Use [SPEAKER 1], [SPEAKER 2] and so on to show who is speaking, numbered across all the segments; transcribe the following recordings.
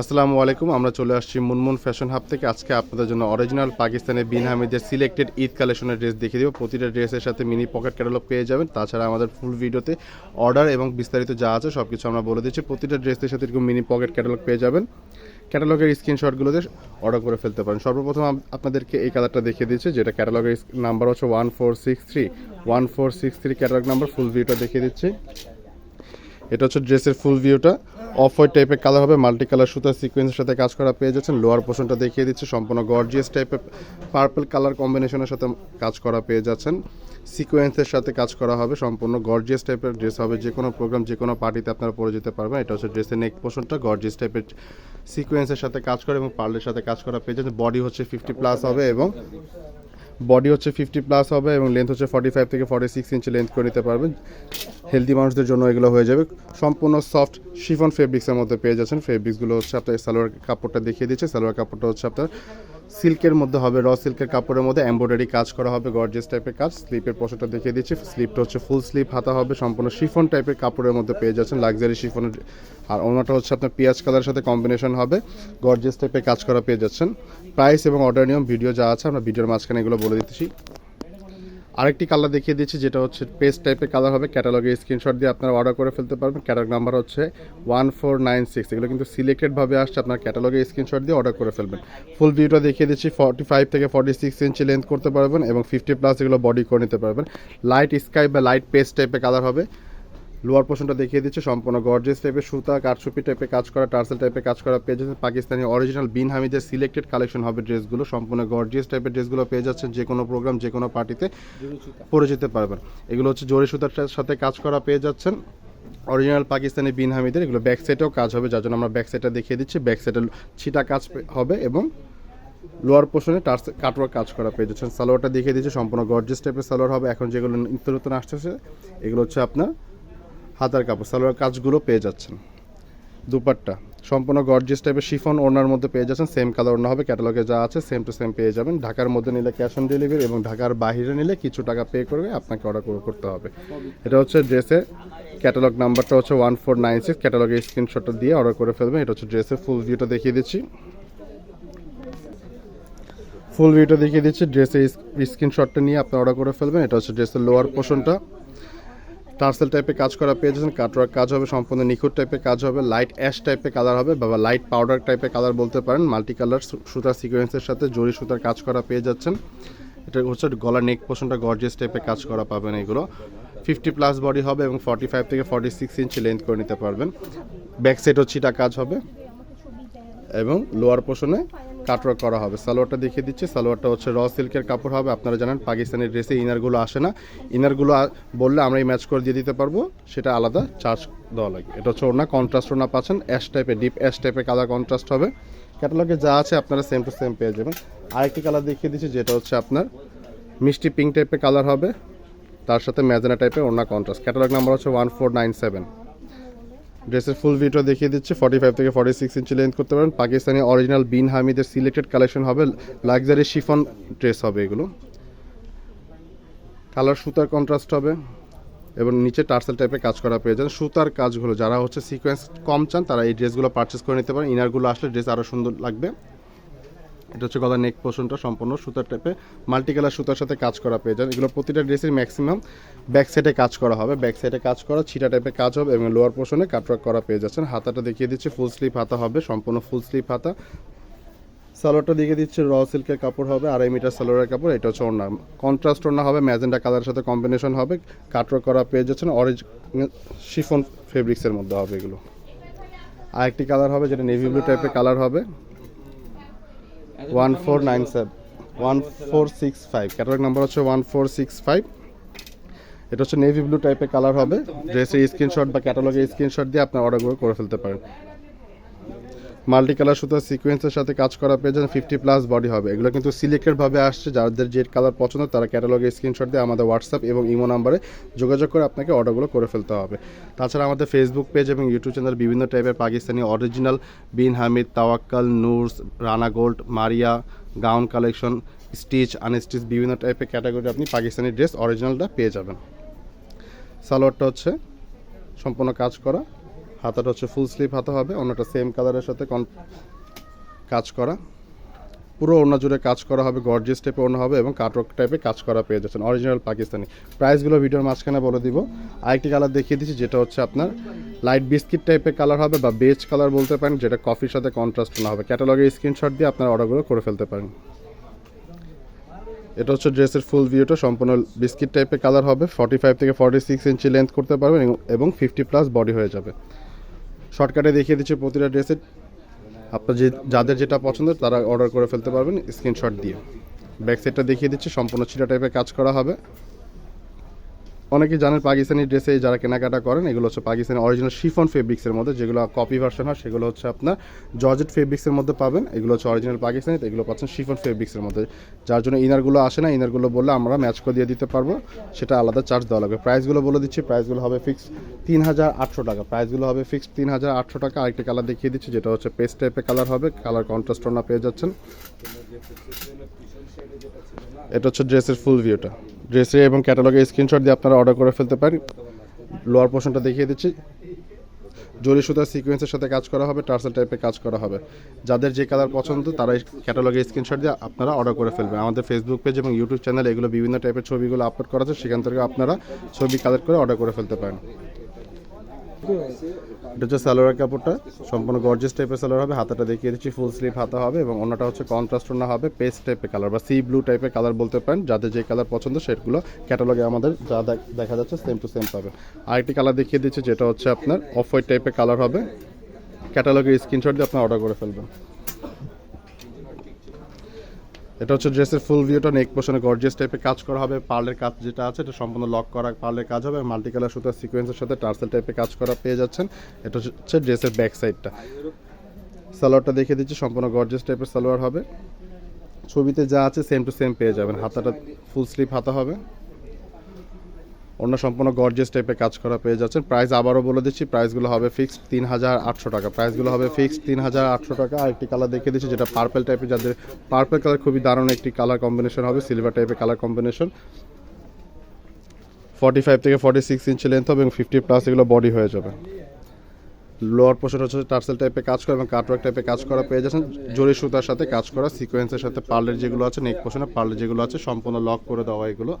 [SPEAKER 1] আসসালামু আলাইকুম, আমরা চলে আসছি মুনমুন ফ্যাশন হাব থেকে। আজকে আপনাদের জন্য অরিজিনাল পাকিস্তানের বিন হামিদের সিলেক্টেড ঈদ কালেকশনের ড্রেস দেখিয়ে দেবো। প্রতিটা ড্রেসের সাথে মিনি পকেট ক্যাটালগ পেয়ে যাবেন। তাছাড়া আমাদের ফুল ভিডিওতে অর্ডার এবং বিস্তারিত যা আছে সব কিছু আমরা বলে দিচ্ছি। প্রতিটা ড্রেসের সাথে এরকম মিনি পকেট ক্যাটালগ পেয়ে যাবেন। ক্যাটালগের স্ক্রিনশটগুলোতে অর্ডার করে ফেলতে পারেন। সর্বপ্রথম আপনাদেরকে এই কালারটা দেখিয়ে দিচ্ছি, যেটা ক্যাটালগের নাম্বার হচ্ছে one four six three one four six three catalogue number full ভিডিওটা দেখিয়ে দিচ্ছি। এটা হচ্ছে ড্রেসের ফুল ভিউটা অফ হোয়াইট টাইপের কালার হবে মাল্টি কালার সুতার সিকোয়েন্সের সাথে কাজ করা পেয়ে যাচ্ছেন। লোয়ার পোর্শনটা দেখিয়ে দিচ্ছে, সম্পূর্ণ গর্জিয়াস টাইপের পার্পল কালার কম্বিনেশনের সাথে কাজ করা পেয়ে যাচ্ছেন। সিকোয়েন্সের সাথে কাজ করা হবে, সম্পূর্ণ গর্জিয়াস টাইপের ড্রেস হবে। যে কোনো প্রোগ্রাম যে কোনো পার্টিতে আপনারা পরে যেতে পারবেন। এটা হচ্ছে ড্রেসের নেক পোর্শনটা গর্জিয়াস টাইপের সিকোয়েন্সের সাথে কাজ করে এবং পার্লের সাথে কাজ করা পেয়ে যাচ্ছে বডি হচ্ছে ফিফটি প্লাস হবে এবং বডি হচ্ছে ফিফটি প্লাস হবে এবং লেন্থ হচ্ছে ফর্টি ফাইভ থেকে ফর্টি সিক্স ইঞ্চি লেন্থ করে নিতে পারবেন। হেলদি মানুষদের জন্য এগুলো হয়ে যাবে। সম্পূর্ণ সফট শিফন ফেব্রিক্সের মধ্যে পেয়ে যাচ্ছেন। ফেব্রিক্সগুলো হচ্ছে আপনার সালোয়ার কাপড়টা দেখিয়ে দিচ্ছে। সালোয়ার কাপড়টা হচ্ছে আপনার সিল্কের মধ্যে হবে র সিল্কের কাপড়ের মধ্যে এমব্রয়ডারি কাজ করা হবে গর্জেস টাইপের কাজ। স্লিপের পশনটা দেখিয়ে দিচ্ছি। স্লিপটা হচ্ছে ফুল স্লিপ হাতা হবে, সম্পূর্ণ শিফন টাইপের কাপড়ের মধ্যে পেয়ে যাচ্ছেন লাক্সারি শিফনের আর ওনাটা হচ্ছে আপনার পেঁয়াজ কালারের সাথে কম্বিনেশন হবে গর্জেস টাইপের কাজ করা পেয়ে যাচ্ছেন। প্রাইস এবং অর্ডার নিয়ম ভিডিও যা আছে, আমরা ভিডিওর মাঝখানে এগুলো বলে দিতেছি। আরেকটি কালার দেখিয়ে দিচ্ছি, যেটা হচ্ছে পেস্ট টাইপের কালার হবে। ক্যাটালগে স্ক্রিনশট দিয়ে আপনারা অর্ডার করে ফেলতে পারবেন। ক্যাটালগ নাম্বার হচ্ছে ওয়ান ফোর নাইন সিক্স এগুলো কিন্তু সিলেক্টেডভাবে আসছে, আপনার ক্যাটালগে স্ক্রিনশট দিয়ে অর্ডার করে ফেলবেন। ফুল ভিউটা দেখিয়ে দিচ্ছি ফর্টি ফাইভ থেকে ফর্টি সিক্স ইঞ্চি লেন্থ করতে পারবেন এবং ফিফটি প্লাস এগুলো বডি করে নিতে পারবেন। লাইট স্কাই বা লাইট পেস্ট টাইপের কালার হবে। লোয়ার পোর্শনটা দেখিয়ে দিচ্ছে, সম্পূর্ণ গর্জেস টাইপের সুতা কাঠসুপি টাইপের কাজ করা, টার্সেল টাইপের কাজ করা পেয়ে যাচ্ছেন। পাকিস্তানি অরিজিনাল বিন হামিদের সিলেক্টেড কালেকশন হবে ড্রেসগুলো, সম্পূর্ণ গর্জিয়াস টাইপের ড্রেসগুলো পেয়ে যাচ্ছেন যে কোনো প্রোগ্রাম যে কোনো পার্টিতে পরে যেতে পারবেন। এগুলো হচ্ছে জরি সুতার সাথে কাজ করা পেয়ে যাচ্ছেন। অরিজিনাল পাকিস্তানি বিন হামিদের, এগুলো ব্যাক সাইডেও কাজ হবে, যার জন্য আমরা ব্যাক সাইডটা দেখিয়ে দিচ্ছি। ব্যাক সাইডে ছিটা কাজ হবে এবং লোয়ার পোর্শনে টার্স কাটওয়ার্ক কাজ করা পেয়ে যাচ্ছেন। সালোয়ারটা দেখিয়ে দিচ্ছে, সম্পূর্ণ গর্জিয়াস টাইপের সালোয়ার হবে। এখন যেগুলো নিত্য নতুন আসতেছে, এগুলো হচ্ছে আপনার হাতার কাপড়, সালোয়ার কাজগুলো পেয়ে যাচ্ছেন। দুপাট্টা, সম্পূর্ণ গর্জিয়াস টাইপের শিফন ওড়নার মধ্যে পেয়ে যাচ্ছেন। সেম কালার ওড়না হবে ক্যাটালগে যা আছে সেম টু সেম পেয়ে যাবেন। ঢাকার মধ্যে নিলে ক্যাশ অন ডেলিভারি এবং ঢাকার বাইরে নিলে কিছু টাকা পে করবে, আপনাকে অর্ডার করতে হবে। এটা হচ্ছে ড্রেসের ক্যাটালগ নাম্বারটা হচ্ছে ওয়ান ফোর নাইন সিক্স ক্যাটালগের স্ক্রিনশটটা দিয়ে অর্ডার করে ফেলবেন। এটা হচ্ছে ড্রেসের ফুল ভিউটা দেখিয়ে দিচ্ছি। ফুল ভিউটা দেখিয়ে দিচ্ছি। ড্রেসের স্ক্রিনশটটা নিয়ে আপনি অর্ডার করে ফেলবেন। এটা হচ্ছে ড্রেসের লোয়ার পোর্শনটা টার্সেল টাইপের কাজ করা পেয়ে যাচ্ছেন কাটওয়ার্ক কাজ হবে, সম্পূর্ণ নিখুঁত টাইপের কাজ হবে লাইট অ্যাশ টাইপের কালার হবে, বা লাইট পাউডার টাইপের কালার বলতে পারেন মাল্টি কালার সুতার সিকোয়েন্সের সাথে জরি সুতার কাজ করা পেয়ে যাচ্ছেন। এটা হচ্ছে গলার নেক পোর্শনটা গর্জিয়াস টাইপের কাজ করা পাবেন এগুলো। ফিফটি প্লাস বডি হবে এবং ফর্টি ফাইভ থেকে ফর্টি সিক্স ইঞ্চি লেন্থ করে নিতে পারবেন। ব্যাক সাইডও ছিটা কাজ হবে। এবং লোয়ার পোর্শনে কাটওয়ার্ক করা হবে। সালোয়ারটা দেখিয়ে দিচ্ছি। সালোয়ারটা হচ্ছে র সিল্কের কাপড় হবে। আপনারা জানেন, পাকিস্তানি ড্রেসে ইনারগুলো আসে না। ইনারগুলো বললে আমরা এই ম্যাচ করে দিয়ে দিতে পারব। সেটা আলাদা চার্জ দেওয়া লাগে এটা হচ্ছে ওনা কন্ট্রাস্ট ওনা পাচ্ছেন। অ্যাশ টাইপের ডিপ অ্যাশ টাইপের কালার কন্ট্রাস্ট হবে। ক্যাটালগে যা আছে আপনারা সেম টু সেম পেয়ে যাবেন। আরেকটি কালার দেখিয়ে দিচ্ছি, যেটা হচ্ছে আপনার মিষ্টি পিঙ্ক টাইপের কালার হবে। তার সাথে ম্যাজেনা টাইপের ওনা কন্ট্রাস্ট ক্যাটালগ নাম্বার হচ্ছে ওয়ান ফোর নাইন সেভেন ড্রেসের ফুল ভিডিও দেখিয়ে দিচ্ছে। ফর্টি ফাইভ থেকে ফর্টি সিক্স ইঞ্চি লেন্থ করতে পারেন। পাকিস্তানি অরিজিনাল বিন হামিদের সিলেক্টেড কালেকশন হবে। লাক্সারি শিফন ড্রেস হবে এগুলো। কালার সুতার কন্ট্রাস্ট হবে। এবং নিচে টার্সেল টাইপের কাজ করা পেয়ে যান। সুতার কাজগুলো, যারা হচ্ছে সিকোয়েন্স কম চান, তারা এই ড্রেসগুলো পারচেস করে নিতে পারেন। ইনারগুলো আসলে ড্রেস আরও সুন্দর লাগবে। এটা হচ্ছে গলার নেক পোর্শনটা সম্পূর্ণ সুতার টাইপে মাল্টি কালার সুতার সাথে কাজ করা পেয়ে যান। এগুলো প্রতিটা ড্রেসের ম্যাক্সিমাম ব্যাক সাইডে কাজ করা হবে। ব্যাক সাইডে কাজ করা, ছিটা টাইপের কাজ হবে এবং লোয়ার পোর্শনে কাটওয়ার্ক করা পেয়ে যাচ্ছেন। হাতাটা দেখিয়ে দিচ্ছে ফুল স্লিপ হাতা হবে, সম্পূর্ণ ফুল স্লিপ হাতা। সালোয়ারটা দেখিয়ে দিচ্ছে র সিল্কের কাপড় হবে, আড়াই মিটার সালোয়ারের কাপড়। এটা হচ্ছে ওড়না। কন্ট্রাস্ট ওড়না হবে ম্যাজেন্ডা কালারের সাথে কম্বিনেশন হবে কাটওয়ার্ক করা পেয়ে যাচ্ছেন। অরেঞ্জ শিফন ফেব্রিক্সের মধ্যে হবে এগুলো। আরেকটি কালার হবে, যেটা নেভি ব্লু টাইপের কালার হবে। One four nine seven one four six five catalogue number হচ্ছে ওয়ান ফোর সিক্স ফাইভ এটা হচ্ছে নেভি ব্লু টাইপের কালার হবে। ড্রেসের স্ক্রিনশট বা ক্যাটালগের স্ক্রিনশট দিয়ে আপনার অর্ডারগুলো করে ফেলতে পারেন। মাল্টি কালার সুতো সিকোয়েন্সের সাথে কাজ করা পেয়ে যান ফিফটি প্লাস বডি হবে। এগুলো কিন্তু সিলেক্টেডভাবে আসছে। যাদের যে কালার পছন্দ, তারা ক্যাটালগের স্ক্রিনশট দিয়ে আমাদের হোয়াটসঅ্যাপ এবং ইমো নাম্বারে যোগাযোগ করে আপনাকে অর্ডারগুলো করে ফেলতে হবে। তাছাড়া আমাদের ফেসবুক পেজ এবং ইউটিউব চ্যানেল বিভিন্ন টাইপের Pakistani original Bin Hamid, Tawakkal, Noors, Rana Gold, Maria, gown collection stitch, unstitch বিভিন্ন টাইপের ক্যাটাগরি আপনি পাকিস্তানি ড্রেস অরিজিনালটা পেয়ে যাবেন। সালোয়ারটা হচ্ছে সম্পূর্ণ কাজ করা। হাতাটা হচ্ছে ফুল স্লিভ হাতা হবে, অন্যটা সেম কালারের সাথে কাজ করা। পুরো ওনা জুড়ে কাজ করা হবে গর্জিয়াস টাইপে ওড়না হবে এবং কাটওয়ার্ক টাইপে কাজ করা পেয়ে যাচ্ছেন অরিজিনাল পাকিস্তানি। প্রাইসগুলো ভিডিওর মাঝখানে বলে দিব। আরেকটি কালার দেখিয়ে দিচ্ছি, যেটা হচ্ছে আপনার লাইট বিস্কিট টাইপের কালার হবে বা বেজ কালার বলতে পারেন, যেটা কফির সাথে কন্ট্রাস্ট না হবে। ক্যাটালগের স্ক্রিনশট দিয়ে আপনার অর্ডারগুলো করে ফেলতে পারেন। এটা হচ্ছে ড্রেসের ফুল ভিউটা সম্পূর্ণ বিস্কিট টাইপের কালার হবে ফর্টি ফাইভ থেকে ফর্টি সিক্স ইঞ্চি লেন্থ করতে পারবেন এবং ফিফটি প্লাস বডি হয়ে যাবে। শর্টকাটে দেখিয়ে দিচ্ছে প্রতিটা ড্রেসে। আপনার যে যাদের যেটা পছন্দ তারা অর্ডার করে ফেলতে পারবেন স্ক্রিনশট দিয়ে। ব্যাক সাইডটা দেখিয়ে দিচ্ছে, সম্পূর্ণ ছিটা টাইপের কাজ করা হবে। অনেকে জানেন পাকিস্তানি ড্রেসে যারা কেনাকাটা করেন, এগুলো হচ্ছে পাকিস্তানি অরিজিনাল শিফন ফেব্রিক্সের মধ্যে, যেগুলো কপি ভার্সন হয়, সেগুলো হচ্ছে আপনার জর্জেট ফেব্রিক্সের মধ্যে পাবেন। এগুলো হচ্ছে অরিজিনাল পাকিস্তানি এগুলো পাচ্ছেন শিফন ফেব্রিক্সের মধ্যে। যার জন্য ইনারগুলো আসে না ইনারগুলো বললে আমরা ম্যাচ করে দিয়ে দিতে পারব, সেটা আলাদা চার্জ দেওয়া লাগবে। প্রাইসগুলো বলে দিচ্ছি প্রাইসগুলো হবে ফিক্স তিন হাজার আটশো টাকা। প্রাইসগুলো হবে ফিক্স তিন হাজার আটশো টাকা। আরেকটি কালার দেখিয়ে দিচ্ছি, যেটা হচ্ছে পেস্ট টাইপের কালার হবে। কালার কন্ট্রাস্ট না পেয়ে যাচ্ছেন। এটা হচ্ছে ড্রেসের ফুল ভিউটা ড্রেসে এবং ক্যাটালগে স্ক্রিনশট দিয়ে আপনারা অর্ডার করে ফেলতে পারেন। লোয়ার পোর্শনটা দেখিয়ে দিচ্ছি। জরি সুতার সিকোয়েন্সের সাথে কাজ করা হবে, টার্সেল টাইপের কাজ করা হবে। যাদের যে কালার পছন্দ, তারা ক্যাটালগে স্ক্রিনশট দিয়ে আপনারা অর্ডার করে ফেলবেন আমাদের ফেসবুক পেজ এবং ইউটিউব চ্যানেল এগুলো বিভিন্ন টাইপের ছবিগুলো আপলোড করা আছে, সেখান থেকে আপনারা ছবি কালেক্ট করে অর্ডার করে ফেলতে পারেন। এটা হচ্ছে সালোয়ার কাপড়টা, সম্পূর্ণ গর্জেস টাইপের সালোয়ার হবে, হাতাটা দেখিয়ে দিচ্ছি ফুল স্লিভ হাতা হবে এবং অন্যটা হচ্ছে কন্ট্রাস্ট না হবে পেস্ট টাইপের কালার বা সি ব্লু টাইপের কালার বলতে পারেন, যাদের যে কালার পছন্দ সেগুলো ক্যাটালগে আমাদের যা দেখ- যাচ্ছে সেম টু সেম পাবে। আরেকটি কালার দেখিয়ে দিচ্ছে, যেটা হচ্ছে আপনার অফ হোয়াইট টাইপের কালার হবে ক্যাটালগের স্ক্রিনশট দিয়ে আপনার অর্ডার করে ফেলবেন। এটা হচ্ছে ড্রেসের ফুল ভিউটা নেক পোশনে গর্জিয়াস টাইপের কাজ করা হবে পার্লের কাজ যেটা আছে, এটা সম্পূর্ণ লক করা পার্লের কাজ হবে মাল্টি কালার সুতার সিকোয়েন্সের সাথে টার্সেল টাইপের কাজ করা পেয়ে যাচ্ছেন। এটা হচ্ছে ড্রেসের ব্যাক সাইডটা সালোয়ারটা দেখে দিচ্ছি, সম্পূর্ণ গর্জিয়াস টাইপের সালোয়ার হবে। ছবিতে যা আছে সেম টু সেম পেয়ে যাবেন। হাতাটা ফুল স্লিভ হাতা হবে। অন্য সম্পূর্ণ গর্জেস টাইপের কাজ করা পেয়ে যাচ্ছেন। প্রাইস আবারও বলে দিচ্ছি প্রাইসগুলো হবে ফিক্সড তিন হাজার আটশো টাকা। প্রাইসগুলো হবে ফিক্সড তিন হাজার আটশো টাকা। আর একটি কালার দেখিয়ে দিচ্ছি, যেটা পার্পেল টাইপের যাদের পার্পেল কালার খুবই দারুণ একটি কালার কম্বিনেশন হবে সিলভার টাইপের কালার কম্বিনেশন ফর্টি ফাইভ থেকে ফর্টি সিক্স ইঞ্চি লেন্থ হবে এবং ফিফটি প্লাস এগুলো বডি হয়ে যাবে। লোয়ার পোর্শন হচ্ছে টার্সেল টাইপের কাজ করা এবং কাটওয়ার্ক টাইপের কাজ করা পেয়ে যাচ্ছেন। জরি সুতার সাথে কাজ করা সিকোয়েন্সের সাথে পার্লের যেগুলো আছে নেক পোর্শনে পার্লের যেগুলো আছে, সম্পূর্ণ লক করে দেওয়া এগুলো।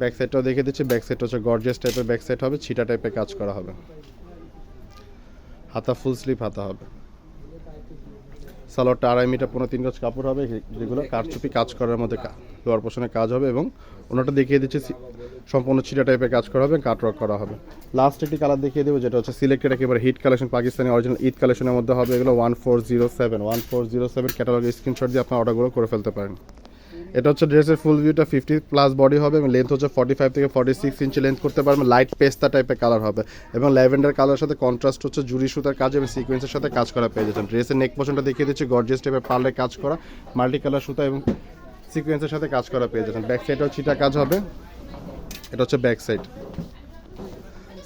[SPEAKER 1] ব্যাক সাইডটাও দেখে দিচ্ছি ব্যাক হচ্ছে গর্জিয়াস টাইপের ব্যাক সাইড হবে, ছিটা টাইপের কাজ করা হবে। হাতা ফুল স্লিভ হাতা হবে। সালোয়ারটা আড়াই মিটার পনেরো তিন গজ কাপড় হবে যেগুলো কারচুপি কাজ করার মধ্যে লোয়ার পোর্শনে কাজ হবে এবং ওনাটা দেখিয়ে দিচ্ছি সম্পূর্ণ ছিটা টাইপের কাজ করা হবে কাটওয়ার্ক করা হবে। লাস্ট একটি কালার দেখিয়ে দেবো, যেটা হচ্ছে সিলেক্টেড একেবারে hit collection Pakistani original Eid কালেকশনের মধ্যে হবে, এগুলো one four zero seven one four zero seven ক্যাটালগের screenshot দিয়ে আপনার অর্ডারগুলো করে ফেলতে পারেন। এটা হচ্ছে ড্রেসের ফুল ভিউটা ফিফটি প্লাস বডি হবে এবং লেন্থ হচ্ছে ফর্টি ফাইভ থেকে ফর্টি সিক্স ইঞ্চি লেন্থ করতে পারবেন। লাইট পেস্তা টাইপের কালার হবে এবং ল্যাভেন্ডার কালার সাথে কন্ট্রাস্ট হচ্ছে জুরি সুতার কাজ এবং সিকোয়েন্সের সাথে কাজ করা পেয়ে যাচ্ছেন। ড্রেসের নেক পোশনটা দেখিয়ে দিচ্ছি গর্জিয়াস টাইপের পার্লে কাজ করা মাল্টি কালার সুতা এবং সিকোয়েন্সের সাথে কাজ করা পেয়ে যাচ্ছেন। ব্যাক সাইডেও চিটা কাজ হবে। এটা হচ্ছে ব্যাক সাইড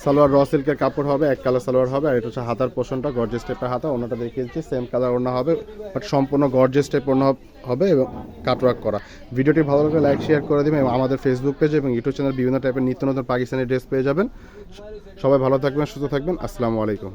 [SPEAKER 1] সালোয়ার র সিল্কের কাপড় হবে, এক কালার সালোয়ার হবে, আর এটা হচ্ছে হাতার পোষণটা গর্জেস টাইপের হাতা ওনাটা দেখিয়েছি সেম কালার ওনা হবে বাট সম্পূর্ণ গর্জেস টাইপ ওনা হবে এবং কাটওয়ার্ক করা। ভিডিওটি ভালো লাগলে লাইক শেয়ার করে দেবেন এবং আমাদের ফেসবুক পেজ এবং ইউটিউব চ্যানেল বিভিন্ন টাইপের নিত্য নতুন পাকিস্তানি ড্রেস পেয়ে যাবেন। সবাই ভালো থাকবেন, সুস্থ থাকবেন, আসসালামু আলাইকুম।